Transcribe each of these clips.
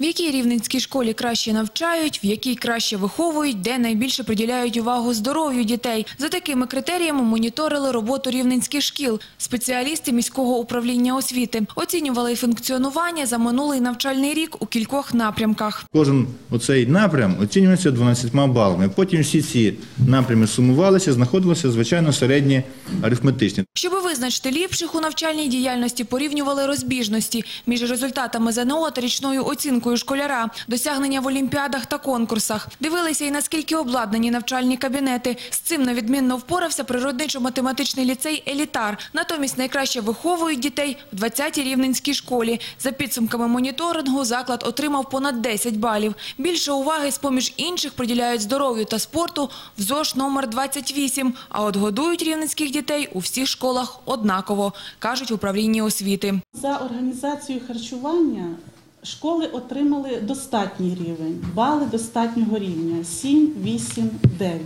В якій рівненській школі краще навчають, в якій краще виховують, де найбільше приділяють увагу здоров'ю дітей. За такими критеріями моніторили роботу рівненських шкіл. Спеціалісти міського управління освіти оцінювали функціонування за минулий навчальний рік у кількох напрямках. Кожен оцей напрям оцінюється 12 балами. Потім всі ці напрями сумувалися, знаходилися, звичайно, середні арифметичні. Щоби визначити ліпших у навчальній діяльності, порівнювали розбіжності між результатами ЗНО та річною оцінкою школяра, досягнення в олімпіадах та конкурсах. Дивилися і наскільки обладнані навчальні кабінети. З цим невідмінно впорався природничо-математичний ліцей «Елітар». Натомість найкраще виховують дітей в 20-й рівненській школі. За підсумками моніторингу заклад отримав понад 10 балів. Більше уваги з-поміж інших приділяють здоров'ю та спорту в ЗОЖ номер 28, а от годують рівненських дітей у всіх школах однаково, кажуть в управлінні освіти. За організацію харчування школи отримали достатній рівень, бали достатнього рівня 7, 8, 9.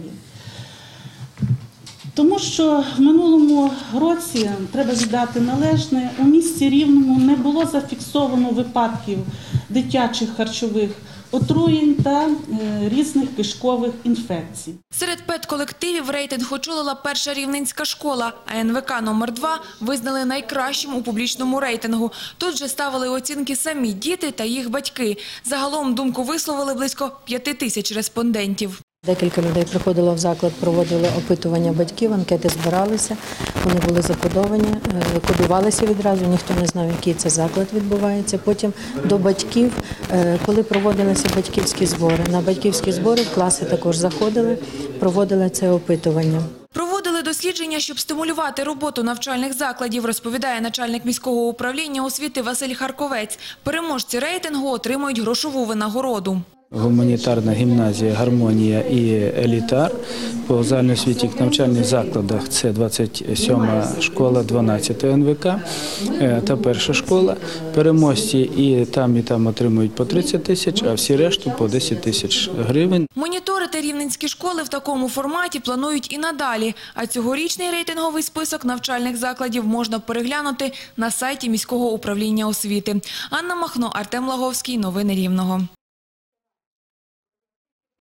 Тому що в минулому році треба віддати належне, у місті Рівному не було зафіксовано випадків дитячих харчових отруєнь та е, різних кишкових інфекцій. Серед педколективів рейтинг очолила перша рівненська школа, а НВК номер 2 визнали найкращим у публічному рейтингу. Тут же ставили оцінки самі діти та їх батьки. Загалом думку висловили близько п'яти тисяч респондентів. Декілька людей приходило в заклад, проводили опитування батьків, анкети збиралися, вони були закодовані, е, кодувалися відразу, ніхто не знав, який це заклад відбувається. Потім до батьків, е, коли проводилися батьківські збори. На батьківські збори класи також заходили, проводили це опитування. Проводили дослідження, щоб стимулювати роботу навчальних закладів, розповідає начальник міського управління освіти Василь Харковець. Переможці рейтингу отримують грошову винагороду. Гуманітарна гімназія Гармонія і Елітар по загальноосвітніх навчальних закладах це 27 школа, 12 НВК е, та перша школа. Переможці і там, і там отримують по 30 тисяч, а всі решту по 10 тисяч гривень. Моніторити рівненські школи в такому форматі планують і надалі. А цьогорічний рейтинговий список навчальних закладів можна переглянути на сайті міського управління освіти. Анна Махно, Артем Лаговський. Новини Рівного.